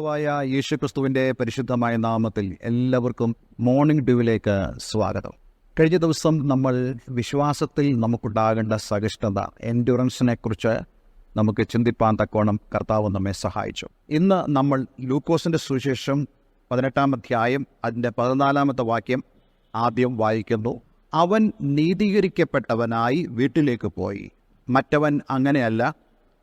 കർത്താവായ യേശുക്രിസ്തുവിന്റെ പരിശുദ്ധമായ നാമത്തിൽ എല്ലാവർക്കും മോർണിംഗ് ഡ്യൂവിലേക്ക് സ്വാഗതം. കഴിഞ്ഞ ദിവസം നമ്മൾ വിശ്വാസത്തിൽ നമുക്കുണ്ടാകേണ്ട സഹിഷ്ണുത എൻഡുറൻസിനെ കുറിച്ച് നമുക്ക് ചിന്തിപ്പാൻ തക്കോണം കർത്താവ് നമ്മെ സഹായിച്ചു. ഇന്ന് നമ്മൾ ലൂക്കോസിന്റെ സുവിശേഷം പതിനെട്ടാം അധ്യായം അതിന്റെ പതിനാലാമത്തെ വാക്യം ആദ്യം വായിക്കുന്നു. അവൻ നീതീകരിക്കപ്പെട്ടവനായി വീട്ടിലേക്ക് പോയി. മറ്റവൻ അങ്ങനെയല്ല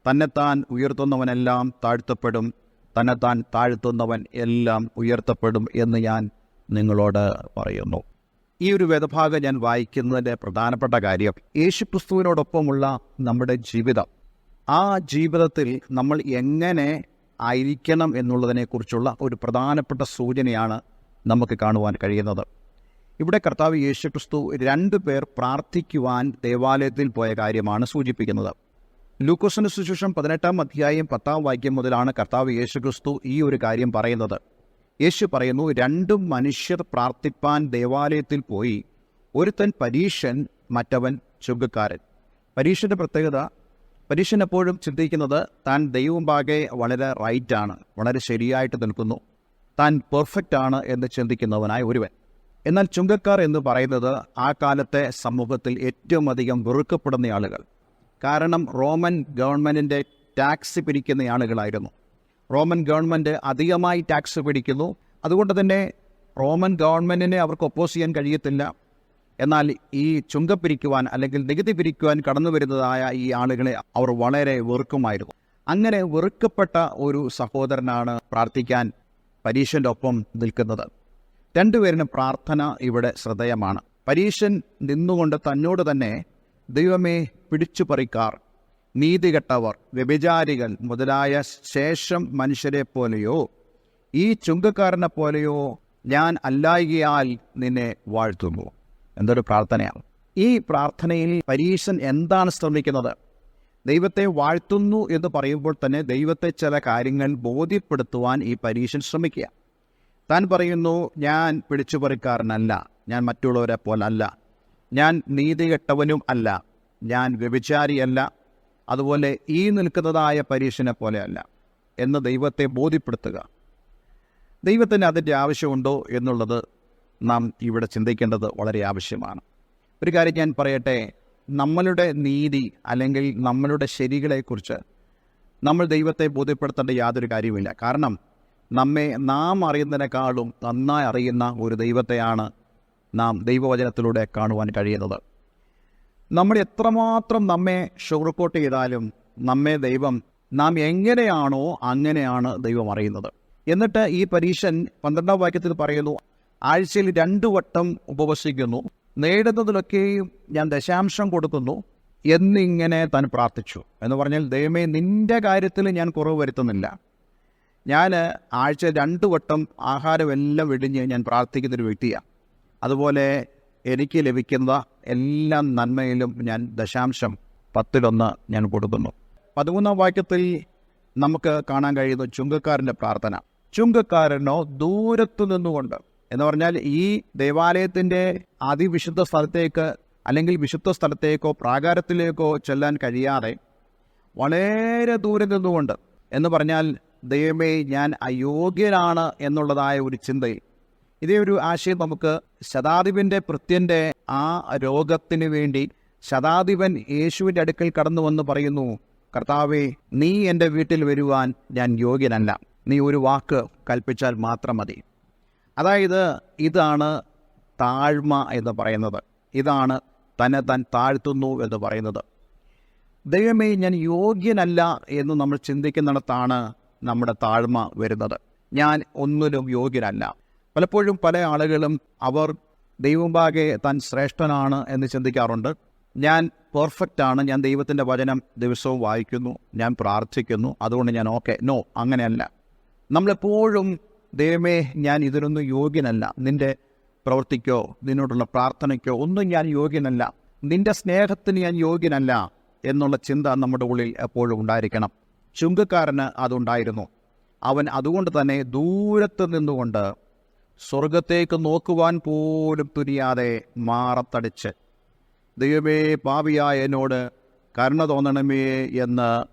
തന്നെത്താൻ ഉയർത്തുന്നവനെല്ലാം താഴ്ത്തപ്പെടും തന്നെത്താൻ താഴ്ത്തുന്നവൻ എല്ലാം ഉയർത്തപ്പെടും എന്ന് ഞാൻ നിങ്ങളോട് പറയുന്നു. ഈ ഒരു വേദഭാഗം ഞാൻ വായിക്കുന്നതിന്റെ പ്രധാനപ്പെട്ട കാര്യം യേശുക്രിസ്തുവിനോടൊപ്പമുള്ള നമ്മുടെ ജീവിതം. ആ ജീവിതത്തിൽ നമ്മൾ എങ്ങനെ ആയിരിക്കണം എന്നുള്ളതിനെക്കുറിച്ചുള്ള ഒരു പ്രധാനപ്പെട്ട സൂചനയാണ് നമുക്ക് കാണുവാൻ കഴിയുന്നത്. ഇവിടെ കർത്താവ് യേശുക്രിസ്തു രണ്ടു പേർ പ്രാർത്ഥിക്കുവാൻ ദേവാലയത്തിൽ പോയ കാര്യമാണ് സൂചിപ്പിക്കുന്നത്. ലൂക്കോസിന് സുശേഷം പതിനെട്ടാം അധ്യായം പത്താം വാക്യം മുതലാണ് കർത്താവ് യേശുക്രിസ്തു ഈ ഒരു കാര്യം പറയുന്നത്. യേശു പറയുന്നു രണ്ടും മനുഷ്യർ പ്രാർത്ഥിപ്പാൻ ദേവാലയത്തിൽ പോയി. ഒരുത്തൻ പരീഷൻ മറ്റവൻ ചുങ്കക്കാരൻ. പരീക്ഷന്റെ പ്രത്യേകത പരീക്ഷൻ എപ്പോഴും ചിന്തിക്കുന്നത് താൻ ദൈവമുമ്പാകെ വളരെ റൈറ്റാണ് വളരെ ശരിയായിട്ട് നിൽക്കുന്നു. താൻ പെർഫെക്റ്റ് ആണ് എന്ന് ചിന്തിക്കുന്നവനായ ഒരുവൻ. എന്നാൽ ചുങ്കക്കാർ എന്ന് പറയുന്നത് ആ കാലത്തെ സമൂഹത്തിൽ ഏറ്റവും അധികം വെറുക്കപ്പെടുന്ന ആളുകൾ. കാരണം റോമൻ ഗവൺമെന്റിന്റെ ടാക്സ് പിരിക്കുന്ന ആളുകളായിരുന്നു. റോമൻ ഗവൺമെന്റ് അധികമായി ടാക്സ് പിടിക്കുന്നു. അതുകൊണ്ട് തന്നെ റോമൻ ഗവൺമെന്റിനെ അവർക്ക് ഒപ്പോസ് ചെയ്യാൻ കഴിയത്തില്ല. എന്നാൽ ഈ ചുങ്ക പിരിക്കുവാൻ അല്ലെങ്കിൽ നികുതി പിരിക്കുവാൻ കടന്നു വരുന്നതായ ഈ ആളുകളെ അവർ വളരെ വെറുക്കുമായിരുന്നു. അങ്ങനെ വെറുക്കപ്പെട്ട ഒരു സഹോദരനാണ് പ്രാർത്ഥിക്കാൻ പരീക്ഷന്റെ ഒപ്പം നിൽക്കുന്നത്. രണ്ടുപേരിനും പ്രാർത്ഥന ഇവിടെ ശ്രദ്ധേയമാണ്. പരീക്ഷൻ നിന്നുകൊണ്ട് തന്നോട് തന്നെ ദൈവമേ പിടിച്ചു പറിക്കാർ നീതികെട്ടവർ വ്യഭിചാരികൾ മുതലായ ശേഷം മനുഷ്യരെ പോലെയോ ഈ ചുങ്കക്കാരനെ പോലെയോ ഞാൻ അല്ലായികയാൽ നിന്നെ വാഴ്ത്തുന്നു. എന്തൊരു പ്രാർത്ഥനയാണ്. ഈ പ്രാർത്ഥനയിൽ പരീശൻ എന്താണ് ശ്രമിക്കുന്നത്? ദൈവത്തെ വാഴ്ത്തുന്നു എന്ന് പറയുമ്പോൾ തന്നെ ദൈവത്തെ ചില കാര്യങ്ങൾ ബോധ്യപ്പെടുത്തുവാൻ ഈ പരീശൻ ശ്രമിക്കുക. താൻ പറയുന്നു ഞാൻ പിടിച്ചുപറിക്കാരനല്ല. ഞാൻ മറ്റുള്ളവരെ പോലല്ല. ഞാൻ നീതികെട്ടവനും അല്ല ഞാൻ വ്യഭിചാരിയല്ല അതുപോലെ ഈ നിൽക്കുന്നതായ പരീക്ഷനെ പോലെയല്ല എന്ന് ദൈവത്തെ ബോധ്യപ്പെടുത്തുക. ദൈവത്തിന് അതിന്റെ ആവശ്യമുണ്ടോ എന്നുള്ളത് നാം ഇവിടെ ചിന്തിക്കേണ്ടത് വളരെ ആവശ്യമാണ്. ഒരു കാര്യം ഞാൻ പറയട്ടെ നമ്മളുടെ നീതി അല്ലെങ്കിൽ നമ്മളുടെ ശരികളെക്കുറിച്ച് നമ്മൾ ദൈവത്തെ ബോധ്യപ്പെടുത്തേണ്ട യാതൊരു കാര്യവുമില്ല. കാരണം നമ്മെ നാം അറിയുന്നതിനേക്കാളും നന്നായി അറിയുന്ന ഒരു ദൈവത്തെയാണ് നാം ദൈവവചനത്തിലൂടെ കാണുവാൻ കഴിയുന്നത്. നമ്മൾ എത്രമാത്രം നമ്മെ ഷുഗർകോട്ട് ചെയ്താലും നമ്മെ ദൈവം നാം എങ്ങനെയാണോ അങ്ങനെയാണ് ദൈവം അറിയുന്നത്. എന്നിട്ട് ഈ പരീക്ഷൻ പന്ത്രണ്ടാം വാക്യത്തിൽ പറയുന്നു ആഴ്ചയിൽ രണ്ടു വട്ടം ഉപവസിക്കുന്നു. നേടുന്നതിലൊക്കെയും ഞാൻ ദശാംശം കൊടുക്കുന്നു. എന്നിങ്ങനെ താൻ പ്രാർത്ഥിച്ചു. എന്ന് പറഞ്ഞാൽ ദൈവമേ നിന്റെ കാര്യത്തിൽ ഞാൻ കുറവ് വരുത്തുന്നില്ല. ഞാൻ ആഴ്ച രണ്ടു വട്ടം ആഹാരമെല്ലാം വെടിഞ്ഞ് ഞാൻ പ്രാർത്ഥിക്കുന്നൊരു വ്യക്തിയാണ് അതുപോലെ എനിക്ക് ലഭിക്കുന്ന എല്ലാ നന്മയിലും ഞാൻ ദശാംശം പത്തിലൊന്ന് ഞാൻ കൊടുക്കുന്നു. പതിമൂന്നാം വാക്യത്തിൽ നമുക്ക് കാണാൻ കഴിയുന്ന ചുങ്കക്കാരന്റെ പ്രാർത്ഥന. ചുങ്കക്കാരനോ ദൂരത്തു നിന്നുകൊണ്ട്. എന്ന് പറഞ്ഞാൽ ഈ ദേവാലയത്തിന്റെ അതിവിശുദ്ധ സ്ഥലത്തേക്ക് അല്ലെങ്കിൽ വിശുദ്ധ സ്ഥലത്തേക്കോ പ്രാകാരത്തിലേക്കോ ചെല്ലാൻ കഴിയാതെ വളരെ ദൂരെ നിന്നുകൊണ്ട്. എന്ന് പറഞ്ഞാൽ ദൈവമേ ഞാൻ അയോഗ്യനാണ് എന്നുള്ളതായ ഒരു ചിന്തയിൽ ഇതേ ഒരു ആശയം നമുക്ക് ശതാധിപന്റെ ഭൃത്യന്റെ ആ രോഗത്തിന് വേണ്ടി ശതാധിപൻ യേശുവിന്റെ അടുക്കൽ കടന്നു വന്ന് പറയുന്നു കർത്താവേ നീ എന്റെ വീട്ടിൽ വരുവാൻ ഞാൻ യോഗ്യനല്ല. നീ ഒരു വാക്ക് കൽപ്പിച്ചാൽ മാത്രം മതി. അതായത് ഇതാണ് താഴ്മ എന്ന് പറയുന്നത്. ഇതാണ് തന്നെ താൻ താഴ്ത്തുന്നു എന്ന് പറയുന്നത്. ദൈവമേ ഞാൻ യോഗ്യനല്ല എന്ന് നമ്മൾ ചിന്തിക്കുന്നിടത്താണ് നമ്മുടെ താഴ്മ വരുന്നത്. ഞാൻ ഒന്നിലും യോഗ്യനല്ല. പലപ്പോഴും പല ആളുകളും അവർ ദൈവമ്പാകെ താൻ ശ്രേഷ്ഠനാണ് എന്ന് ചിന്തിക്കാറുണ്ട്. ഞാൻ പെർഫെക്റ്റ് ആണ് ഞാൻ ദൈവത്തിന്റെ വചനം ദിവസവും വായിക്കുന്നു ഞാൻ പ്രാർത്ഥിക്കുന്നു അതുകൊണ്ട് ഞാൻ ഓക്കെ നോ അങ്ങനെയല്ല. നമ്മളെപ്പോഴും ദൈവമേ ഞാൻ ഇതിനൊന്നും യോഗ്യനല്ല. നിന്റെ പ്രവൃത്തിക്കോ നിന്നോടുള്ള പ്രാർത്ഥനയ്ക്കോ ഒന്നും ഞാൻ യോഗ്യനല്ല. നിന്റെ സ്നേഹത്തിന് ഞാൻ യോഗ്യനല്ല എന്നുള്ള ചിന്ത നമ്മുടെ ഉള്ളിൽ എപ്പോഴും ഉണ്ടായിരിക്കണം. ചുങ്കക്കാരന് അതുണ്ടായിരുന്നു. അവൻ അതുകൊണ്ട് തന്നെ ദൂരത്ത് നിന്നുകൊണ്ട് സ്വർഗത്തേക്ക് നോക്കുവാൻ പോലും തുനിയാതെ മാറത്തടിച്ച് ദൈവമേ പാവിയായ എന്നോട് കരുണ തോന്നണമേ എന്ന്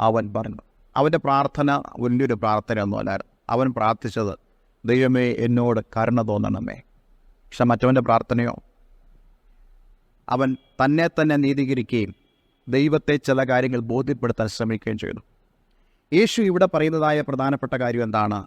അവൻ പറഞ്ഞു. അവന്റെ പ്രാർത്ഥന വലിയൊരു പ്രാർത്ഥനയൊന്നുമല്ലായിരുന്നു. അവൻ പ്രാർത്ഥിച്ചത് ദൈവമേ എന്നോട് കരുണ തോന്നണമേ പക്ഷെ മറ്റവന്റെ പ്രാർത്ഥനയോ? അവൻ തന്നെ തന്നെ നീതീകരിക്കുകയും ദൈവത്തെ ചില കാര്യങ്ങൾ ബോധ്യപ്പെടുത്താൻ ശ്രമിക്കുകയും ചെയ്തു. യേശു ഇവിടെ പറയുന്നതായ പ്രധാനപ്പെട്ട കാര്യം എന്താണ്?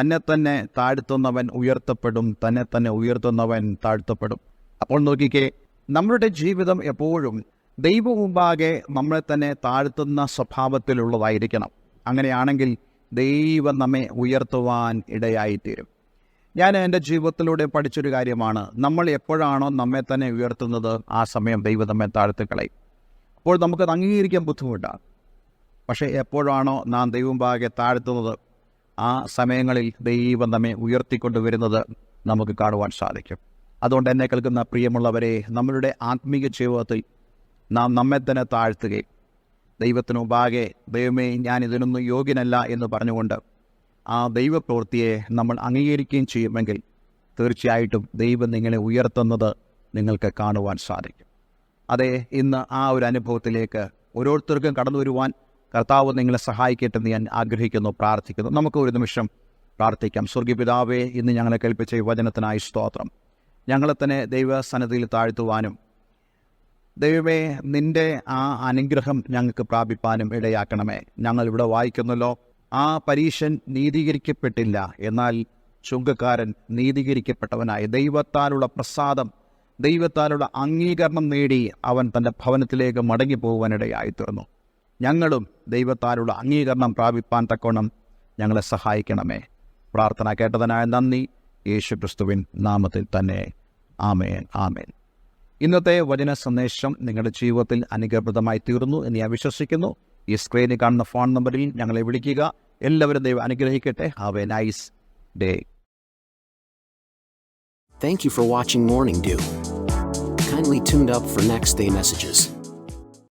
തന്നെ തന്നെ താഴ്ത്തുന്നവൻ ഉയർത്തപ്പെടും തന്നെ തന്നെ ഉയർത്തുന്നവൻ താഴ്ത്തപ്പെടും. അപ്പോൾ നോക്കിക്കേ നമ്മുടെ ജീവിതം എപ്പോഴും ദൈവ മുമ്പാകെ നമ്മളെ തന്നെ താഴ്ത്തുന്ന സ്വഭാവത്തിലുള്ളതായിരിക്കണം. അങ്ങനെയാണെങ്കിൽ ദൈവം നമ്മെ ഉയർത്തുവാൻ ഇടയായിത്തീരും. ഞാൻ എന്റെ ജീവിതത്തിലൂടെ പഠിച്ചൊരു കാര്യമാണ്. നമ്മൾ എപ്പോഴാണോ നമ്മെ തന്നെ ഉയർത്തുന്നത് ആ സമയം ദൈവം നമ്മെ താഴ്ത്തിക്കളയും അപ്പോൾ നമുക്കത് അംഗീകരിക്കാൻ ബുദ്ധിമുട്ടാണ്. പക്ഷേ എപ്പോഴാണോ നാം ദൈവം ഭാഗെ താഴ്ത്തുന്നത് ആ സമയങ്ങളിൽ ദൈവം നമ്മെ ഉയർത്തിക്കൊണ്ടുവരുന്നത് നമുക്ക് കാണുവാൻ സാധിക്കും. അതുകൊണ്ട് എന്നെ കേൾക്കുന്ന പ്രിയമുള്ളവരെ നമ്മളുടെ ആത്മീയ ജീവിതത്തിൽ നാം നമ്മെ തന്നെ താഴ്ത്തുകയും ദൈവത്തിനു മുമ്പാകെ ദൈവമേ ഞാൻ ഇതിനൊന്നും യോഗ്യനല്ല എന്ന് പറഞ്ഞുകൊണ്ട് ആ ദൈവപ്രവൃത്തിയെ നമ്മൾ അംഗീകരിക്കുകയും ചെയ്യുമെങ്കിൽ തീർച്ചയായിട്ടും ദൈവം നിങ്ങളെ ഉയർത്തുന്നത് നിങ്ങൾക്ക് കാണുവാൻ സാധിക്കും. അതെ ഇന്ന് ആ ഒരു അനുഭവത്തിലേക്ക് ഓരോരുത്തർക്കും കടന്നു വരുവാൻ കർത്താവ് നിങ്ങളെ സഹായിക്കട്ടെ ഞാൻ ആഗ്രഹിക്കുന്നു പ്രാർത്ഥിക്കുന്നു. നമുക്ക് ഒരു നിമിഷം പ്രാർത്ഥിക്കാം. സ്വർഗീപിതാവേ ഇന്ന് ഞങ്ങളെ കേൾപ്പിച്ച ഈ വചനത്തിനായി സ്തോത്രം. ഞങ്ങളെ തന്നെ ദൈവസന്നദ്ധിയിൽ താഴ്ത്തുവാനും ദൈവമേ നിന്റെ ആ അനുഗ്രഹം ഞങ്ങൾക്ക് പ്രാപിപ്പാനും ഇടയാക്കണമേ. ഞങ്ങൾ ഇവിടെ വായിക്കുന്നല്ലോ ആ പരീശൻ നീതീകരിക്കപ്പെട്ടില്ല എന്നാൽ ചുങ്കക്കാരൻ നീതീകരിക്കപ്പെട്ടവനായി. ദൈവത്താലുള്ള പ്രസാദം ദൈവത്താലുള്ള അംഗീകരണം നേടി അവൻ തന്റെ ഭവനത്തിലേക്ക് മടങ്ങി പോകുവാനിടയായി തീർന്നു ഞങ്ങളും ദൈവത്താലുള്ള അംഗീകരണം പ്രാപിപ്പാൻ തക്കോണം ഞങ്ങളെ സഹായിക്കണമേ. പ്രാർത്ഥന കേട്ടതിനായ നന്ദി. യേശു ക്രിസ്തുവിൻ നാമത്തിൽ തന്നെ. ആമേൻ ആമേൻ. ഇന്നത്തെ വചന സന്ദേശം നിങ്ങളുടെ ജീവിതത്തിൽ അനുഗ്രഹപ്രദമായി തീർന്നു എന്ന് ഞാൻ വിശ്വസിക്കുന്നു. ഈ സ്ക്രീനിൽ കാണുന്ന ഫോൺ നമ്പറിൽ ഞങ്ങളെ വിളിക്കുക. എല്ലാവരും ദൈവം അനുഗ്രഹിക്കട്ടെ. Have a nice day Thank you for watching Morning Dew. Kindly tuned up for next day.